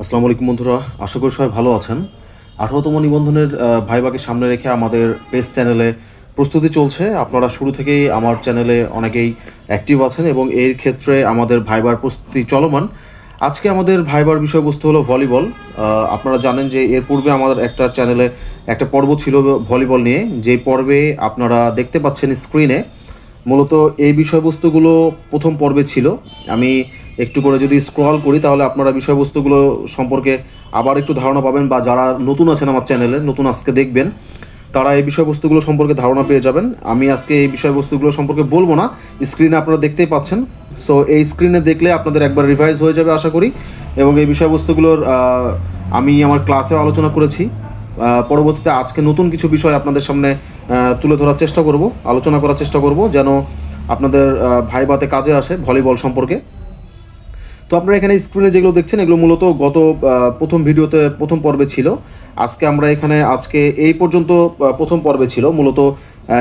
আসসালামু আলাইকুম বন্ধুরা, আশা করি সবাই ভালো আছেন। আঠারোতম নিবন্ধনের ভাইবাকে সামনে রেখে আমাদের পেজ চ্যানেলে প্রস্তুতি চলছে। আপনারা শুরু থেকেই আমার চ্যানেলে অনেকেই অ্যাক্টিভ আছেন এবং এর ক্ষেত্রে আমাদের ভাইবার প্রস্তুতি চলমান। আজকে আমাদের ভাইবার বিষয়বস্তু হলো ভলিবল। আপনারা জানেন যে এর পূর্বে আমাদের একটা চ্যানেলে একটা পর্ব ছিল ভলিবল নিয়ে। যে পর্বে আপনারা দেখতে পাচ্ছেন স্ক্রিনে মূলত এই বিষয়বস্তুগুলো প্রথম পর্বে ছিল। আমি একটু করে যদি স্ক্রল করি, তাহলে আপনারা বিষয়বস্তুগুলো সম্পর্কে আবার একটু ধারণা পাবেন, বা যারা নতুন আছেন আমার চ্যানেলে নতুন আজকে দেখবেন, তারা এই বিষয়বস্তুগুলো সম্পর্কে ধারণা পেয়ে যাবেন। আমি আজকে এই বিষয়বস্তুগুলো সম্পর্কে বলব না স্ক্রিনে আপনারা দেখতেই পাচ্ছেন। সো এই স্ক্রিনে দেখলে আপনাদের একবার রিভাইজ হয়ে যাবে, আশা করি। এবং এই বিষয়বস্তুগুলোর আমি আমার ক্লাসেও আলোচনা করেছি। পরবর্তীতে আজকে নতুন কিছু বিষয় আপনাদের সামনে তুলে ধরার চেষ্টা করব, আলোচনা করার চেষ্টা করব, যেন আপনাদের ভাইবাতে কাজে আসে ভলিবল সম্পর্কে। তো আপনারা এখানে স্ক্রিনে যেগুলো দেখছেন, এগুলো মূলত গত প্রথম ভিডিওতে প্রথম পর্বে ছিল। আজকে আমরা এখানে, আজকে এই পর্যন্ত প্রথম পর্বে ছিল, মূলত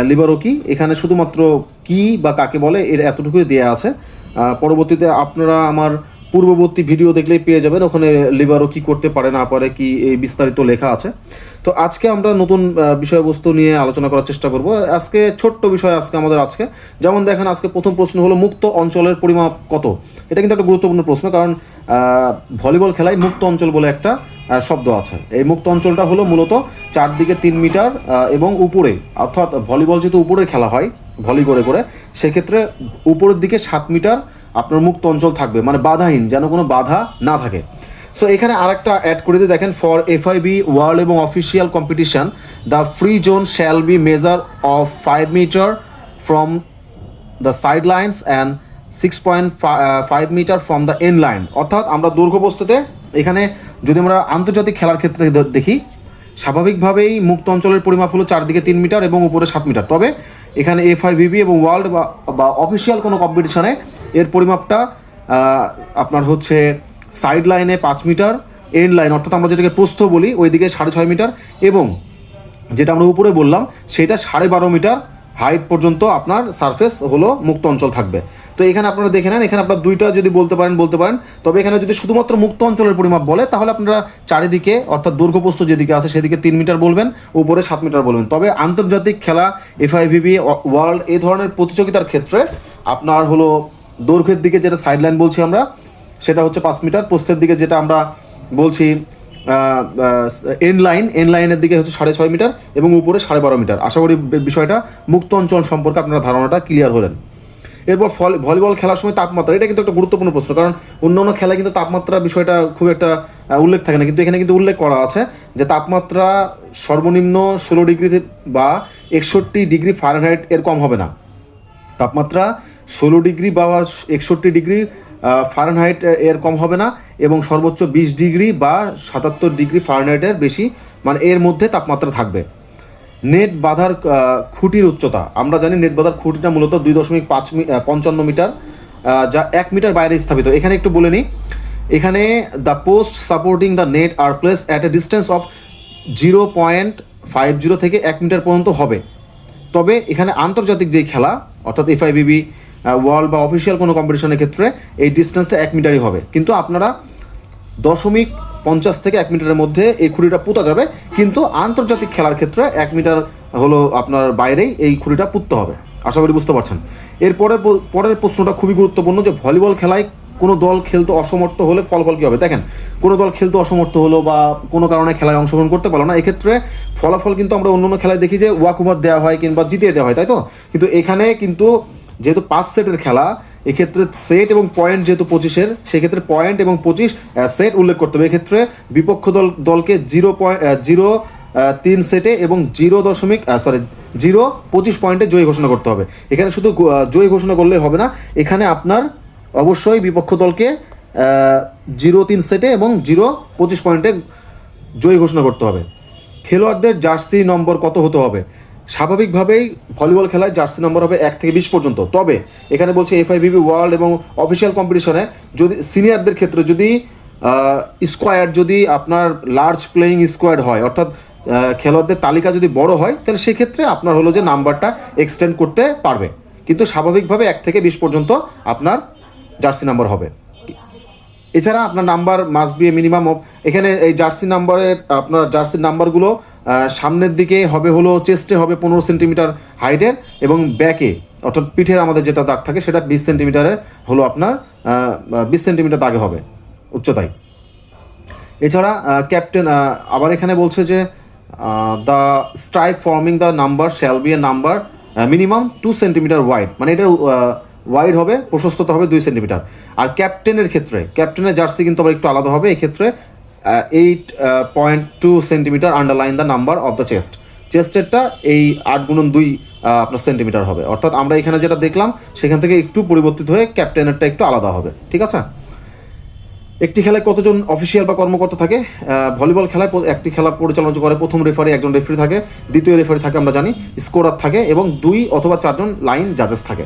লিবারও কি এখানে শুধুমাত্র কি বা কাকে বলে, এর এতটুকুই দেওয়া আছে। পরবর্তীতে আপনারা আমার পূর্ববর্তী ভিডিও দেখলেই পেয়ে যাবেন, ওখানে লিবারও কি করতে পারে, না পারে, কি এই বিস্তারিত লেখা আছে। তো আজকে আমরা নতুন বিষয়বস্তু নিয়ে আলোচনা করার চেষ্টা করব। আজকে ছোট্ট বিষয় আজকে আমাদের আজকে। যেমন দেখেন, আজকে প্রথম প্রশ্ন হলো, মুক্ত অঞ্চলের পরিমাপ কত? এটা কিন্তু একটা গুরুত্বপূর্ণ প্রশ্ন, কারণ ভলিবল খেলায় মুক্ত অঞ্চল বলে একটা শব্দ আছে। এই মুক্ত অঞ্চলটা হলো মূলত চারদিকে তিন মিটার এবং উপরে, অর্থাৎ ভলিবল যেহেতু উপরে খেলা হয় ভলি করে করে, সেক্ষেত্রে উপরের দিকে সাত মিটার আপনার মুক্ত অঞ্চল থাকবে মানে বাধাহীন, যেন কোনো বাধা না থাকে। সো এখানে আরেকটা অ্যাড করে দিয়ে দেখেন ফর এফআইবি ওয়ার্ল্ড এবং official competition the free zone shall be measure of five metre from the side lines and six point five metre from the end line অর্থাৎ আমরা দৈর্ঘ্য বস্তুতে এখানে যদি আমরা আন্তর্জাতিক খেলার ক্ষেত্রে দেখি, স্বাভাবিকভাবেই মুক্ত অঞ্চলের পরিমাপ হলো চারদিকে তিন মিটার এবং উপরে সাত মিটার তবে এখানে এফ আই বিবি এবং ওয়ার্ল্ড বা অফিসিয়াল কোনো কম্পিটিশনে এর পরিমাপটা আপনার হচ্ছে সাইড লাইনে পাঁচ মিটার এন্ড লাইন অর্থাৎ আমরা যেটাকে প্রস্থ বলি, ওইদিকে সাড়ে ছয় মিটার এবং যেটা আমরা উপরে বললাম, সেটা সাড়ে বারো মিটার হাইট পর্যন্ত আপনার সারফেস হলো মুক্ত অঞ্চল থাকবে। তো এখানে আপনারা দেখে নেন, এখানে আপনার দুইটা যদি বলতে পারেন বলতে পারেন। তবে এখানে যদি শুধুমাত্র মুক্ত অঞ্চলের পরিমাপ বলে, তাহলে আপনারা চারিদিকে, অর্থাৎ দৈর্ঘ্যপ্রস্থ যেদিকে আছে, সেদিকে তিন মিটার বলবেন, উপরে সাত মিটার বলবেন। তবে আন্তর্জাতিক খেলা এফআইভিবি ওয়ার্ল্ড এই ধরনের প্রতিযোগিতার ক্ষেত্রে আপনার হলো দৈর্ঘ্যের দিকে যেটা সাইড লাইন বলছি আমরা, সেটা হচ্ছে পাঁচ মিটার। প্রস্থের দিকে যেটা আমরা বলছি এন লাইন এন লাইনের দিকে হচ্ছে সাড়ে ছয় মিটার এবং উপরে সাড়ে বারো মিটার। আশা করি বিষয়টা মুক্ত অঞ্চল সম্পর্কে আপনারা ধারণাটা ক্লিয়ার হলেন। এরপর ভলিবল খেলার সময় তাপমাত্রা, এটা কিন্তু একটা গুরুত্বপূর্ণ প্রশ্ন, কারণ অন্য অন্য খেলায় কিন্তু তাপমাত্রার বিষয়টা খুব একটা উল্লেখ থাকে না, কিন্তু এখানে কিন্তু উল্লেখ করা আছে যে তাপমাত্রা সর্বনিম্ন ষোলো ডিগ্রি বা একষট্টি ডিগ্রি ফারেনহাইট এর কম হবে না। তাপমাত্রা ষোলো ডিগ্রি বা একষট্টি ডিগ্রি ফারেনহাইট এর কম হবে না এবং সর্বোচ্চ বিশ ডিগ্রি বা সাতাত্তর ডিগ্রি ফারেনহাইটের বেশি মানে এর মধ্যে তাপমাত্রা থাকবে। নেট বাঁধার খুঁটির উচ্চতা, আমরা জানি নেট বাঁধার খুঁটিটা মূলত দুই দশমিক পাঁচ পঞ্চান্ন মিটার যা এক মিটার বাইরে স্থাপিত। এখানে একটু বলে নিই, এখানে the post supporting the net are placed at a distance of zero point five zero থেকে এক মিটার পর্যন্ত হবে। তবে এখানে আন্তর্জাতিক যে খেলা, অর্থাৎ এফআইবিবি ওয়ার্ল্ড বা অফিসিয়াল কোনো কম্পিটিশনের ক্ষেত্রে এই ডিস্টেন্সটা এক মিটারই হবে। কিন্তু আপনারা দশমিক পঞ্চাশ থেকে এক মিটারের মধ্যে এই খুঁড়িটা পুঁতা যাবে। কিন্তু আন্তর্জাতিক খেলার ক্ষেত্রে এক মিটার হলো আপনার বাইরেই এই খুঁড়িটা পুঁততে হবে। আশা করি বুঝতে পারছেন। এরপরে পরের প্রশ্নটা খুবই গুরুত্বপূর্ণ যে ভলিবল খেলায় কোনো দল খেলতে অসমর্থ হলে ফলাফল কী হবে? দেখেন, কোনো দল খেলতে অসমর্থ হলো বা কোনো কারণে খেলায় অংশগ্রহণ করতে পারল না, এক্ষেত্রে ফলাফল কিন্তু আমরা অন্য অন্য খেলায় দেখি যে ওয়াক ওভার দেওয়া হয় কিংবা জিতিয়ে দেওয়া হয়, তাই তো? কিন্তু এখানে কিন্তু যেহেতু পাঁচ সেটের খেলা, এক্ষেত্রে সেট এবং পয়েন্ট যেহেতু পঁচিশের, সেক্ষেত্রে পয়েন্ট এবং পঁচিশ সেট উল্লেখ করতে হবে। এক্ষেত্রে বিপক্ষ দল, দলকে জিরো পয়েন্ট জিরো তিন সেটে এবং জিরো দশমিক সরি জিরো পঁচিশ পয়েন্টে জয়ী ঘোষণা করতে হবে। এখানে শুধু জয়ী ঘোষণা করলে হবে না, এখানে আপনার অবশ্যই বিপক্ষ দলকে জিরো তিন সেটে এবং জিরো পঁচিশ পয়েন্টে জয়ী ঘোষণা করতে হবে। খেলোয়াড়দের জার্সি নম্বর কত হতে হবে? স্বাভাবিকভাবেই ভলিবল খেলায় জার্সি নম্বর হবে এক থেকে বিশ পর্যন্ত। তবে এখানে বলছে এফআইবিবি ওয়ার্ল্ড এবং অফিসিয়াল কম্পিটিশনে যদি সিনিয়রদের ক্ষেত্রে যদি স্কোয়ার যদি আপনার লার্জ প্লেয়িং স্কোয়াড হয়, অর্থাৎ খেলোয়াড়দের তালিকা যদি বড় হয়, তাহলে সেক্ষেত্রে আপনার হলো যে নাম্বারটা এক্সটেন্ড করতে পারবে। কিন্তু স্বাভাবিকভাবে এক থেকে বিশ পর্যন্ত আপনার জার্সি নাম্বার হবে। এছাড়া আপনার নাম্বার মাস্ট বি মিনিমাম এখানে এই জার্সি নাম্বারের, আপনার জার্সির নাম্বারগুলো সামনের দিকে হবে হলো চেস্টে হবে পনেরো সেন্টিমিটার হাইটের এবং ব্যাকে, অর্থাৎ পিঠের আমাদের যেটা দাগ থাকে সেটা বিশ সেন্টিমিটারের হলো আপনার বিশ সেন্টিমিটার দাগে হবে, উচ্চতায়। এছাড়া ক্যাপ্টেন আবার এখানে বলছে যে the stripe forming the number shall be a number minimum two centimetre wide মানে এটার ওয়াইড হবে, প্রশস্ততা হবে দুই সেন্টিমিটার। আর ক্যাপ্টেনের ক্ষেত্রে, ক্যাপ্টেনের জার্সি কিন্তু আবার একটু আলাদা হবে এই ক্ষেত্রে eight point two centimetre underline the number of the chest চেস্টেরটা এই আট গুণন দুই আপনার সেন্টিমিটার হবে। অর্থাৎ আমরা এখানে যেটা দেখলাম, সেখান থেকে একটু পরিবর্তিত হয়ে ক্যাপ্টেনেরটা একটু আলাদা হবে। ঠিক আছে? একটি খেলায় কতজন অফিসিয়াল বা কর্মকর্তা থাকে? ভলিবল খেলায় একটি খেলা পরিচালনা করে, প্রথম রেফারি একজন রেফারি থাকে, দ্বিতীয় রেফারি থাকে, আমরা জানি স্কোরার থাকে, এবং দুই অথবা চারজন লাইন জাজেস থাকে।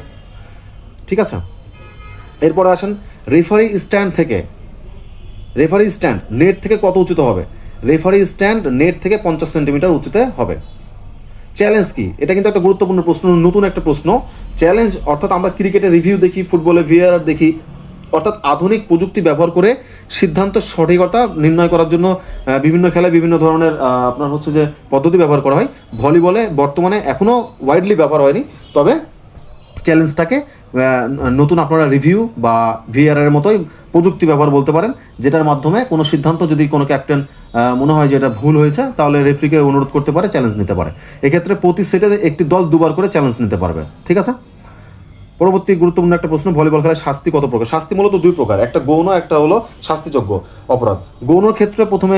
ঠিক আছে? এরপরে আসেন রেফারি স্ট্যান্ড থেকে রেফারি স্ট্যান্ড নেট থেকে কত উঁচুতে হবে? রেফারি স্ট্যান্ড নেট থেকে পঞ্চাশ সেন্টিমিটার উঁচুতে হবে। চ্যালেঞ্জ কি? এটা কিন্তু একটা গুরুত্বপূর্ণ প্রশ্ন, নতুন একটা প্রশ্ন। চ্যালেঞ্জ অর্থাৎ আমরা ক্রিকেটে রিভিউ দেখি ফুটবলে ভিআর দেখি। অর্থাৎ আধুনিক প্রযুক্তি ব্যবহার করে সিদ্ধান্ত সঠিকতা নির্ণয় করার জন্য বিভিন্ন খেলায় বিভিন্ন ধরনের আপনার হচ্ছে যে পদ্ধতি ব্যবহার করা হয়। ভলিবলে বর্তমানে এখনও ওয়াইডলি ব্যবহার হয়নি, তবে চ্যালেঞ্জটাকে নতুন আপনারা রিভিউ বা ভিআর এর মতোই প্রযুক্তি ব্যবহার বলতে পারেন, যেটার মাধ্যমে কোনো সিদ্ধান্ত যদি কোনো ক্যাপ্টেন মনে হয় যে এটা ভুল হয়েছে, তাহলে রেফরিকে অনুরোধ করতে পারে চ্যালেঞ্জ নিতে পারে। এক্ষেত্রে প্রতি সেটে একটি দল দুবার করে চ্যালেঞ্জ নিতে পারবে, ঠিক আছে? পরবর্তী গুরুত্বপূর্ণ একটা প্রশ্ন ভলিবল খেলায় শাস্তি কত প্রকার? শাস্তি মূলত দুই প্রকার, একটা গৌণ, একটা হলো শাস্তিযোগ্য অপরাধ। গৌণর ক্ষেত্রে প্রথমে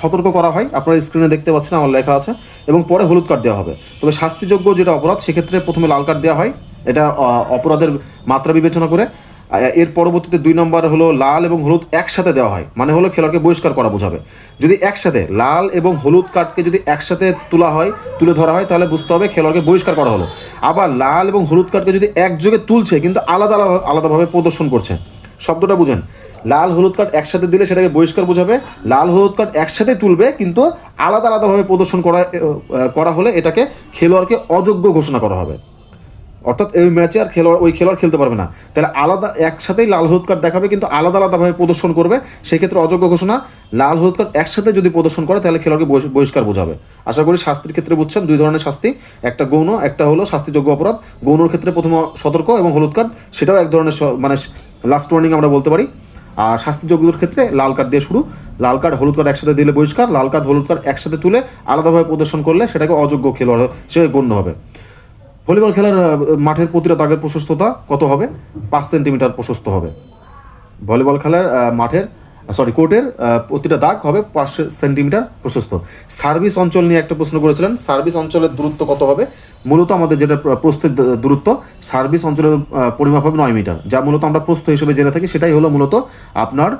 সতর্ক করা হয়, আপনারা স্ক্রিনে দেখতে পাচ্ছেন, আমার লেখা আছে, এবং পরে হলুদ কার্ড দেওয়া হবে। তবে শাস্তিযোগ্য যেটা অপরাধ, সেক্ষেত্রে প্রথমে লাল কার্ড দেওয়া হয় এটা অপরাধের মাত্রা বিবেচনা করে। এর পরবর্তীতে দুই নম্বর হলো লাল এবং হলুদ একসাথে দেওয়া হয়। মানে হলো খেলোয়াড়কে বহিষ্কার করা বোঝাবে। যদি একসাথে লাল এবং হলুদ কার্ডকে যদি একসাথে তোলা হয়, তুলে ধরা হয়, তাহলে বুঝতে হবে খেলোয়াড়কে বহিষ্কার করা হলো। আবার লাল এবং হলুদ কার্ডকে যদি একযোগে তুলছে, কিন্তু আলাদা আলাদা, আলাদাভাবে প্রদর্শন করছে। শব্দটা বুঝেন। লাল, হলুদ কার্ড একসাথে দিলে সেটাকে বহিষ্কার বোঝাবে। লাল, হলুদ কার্ড একসাথে তুলবে, কিন্তু আলাদা, আলাদাভাবে প্রদর্শন করা করা হলে এটাকে খেলোয়াড়কে অযোগ্য ঘোষণা করা হবে। অর্থাৎ ওই ম্যাচে আর খেলোয়াড়, ওই খেলোয়াড় খেলতে পারবে না। তাহলে আলাদা, একসাথেই লাল হলুদ কার্ড দেখাবে, কিন্তু আলাদা আলাদাভাবে প্রদর্শন করবে। সেক্ষেত্রে অযোগ্য ঘোষণা, লাল হলুদ কার্ড একসাথে যদি প্রদর্শন করে, তাহলে খেলোয়াড়কে বহিষ্কার বোঝাবে। আশা করি শাস্তির ক্ষেত্রে বুঝছেন, দুই ধরনের শাস্তি। একটা গৌণ, একটা হলো শাস্তিযোগ্য অপরাধ। গৌণর ক্ষেত্রে প্রথম সতর্ক এবং হলুদ কার্ড সেটাও এক ধরনের মানে লাস্ট ওয়ার্নিং আমরা বলতে পারি। আর শাস্তিযোগ্যদের ক্ষেত্রে লাল কার্ড দিয়ে শুরু। লাল কার্ড হলুদ কার্ড একসাথে দিলে বহিষ্কার, লাল কার্ড হলুদ কার্ড একসাথে তুলে আলাদাভাবে প্রদর্শন করলে সেটাকে অযোগ্য খেলোয়াড়, সে গণ্য হবে। ভলিবল খেলার মাঠের প্রতিটা দাগের প্রশস্ততা কত হবে? পাঁচ সেন্টিমিটার প্রশস্ত হবে। ভলিবল খেলার মাঠের সরি কোর্টের প্রতিটা দাগ হবে পাঁচ সেন্টিমিটার প্রশস্ত। সার্ভিস অঞ্চল নিয়ে একটা প্রশ্ন করেছিলেন, সার্ভিস অঞ্চলের দূরত্ব কত হবে? মূলত আমাদের যেটা প্র- প্রস্থের দূরত্ব, সার্ভিস অঞ্চলের পরিমাপ হবে নয় মিটার, যা মূলত আমরা প্রস্থ হিসেবে জেনে থাকি, সেটাই হলো মূলত আপনার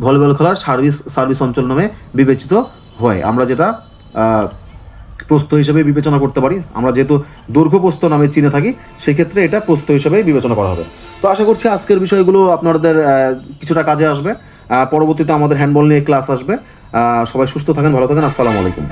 ভলিবল খেলার সার্ভিস সার্ভিস অঞ্চল নামে বিবেচিত হয়। আমরা যেটা প্রস্থ হিসেবে বিবেচনা করতে পারি। আমরা যেহেতু দৈর্ঘ্য প্রস্থ নামে চিনে থাকি, সেক্ষেত্রে এটা প্রস্থ হিসেবে বিবেচনা করা হবে। তো আশা করছি আজকের বিষয়গুলো আপনাদের কিছুটা কাজে আসবে। পরবর্তীতে আমাদের হ্যান্ডবল নিয়ে ক্লাস আসবে। সবাই সুস্থ থাকেন, ভালো থাকেন, আসসালামু আলাইকুম।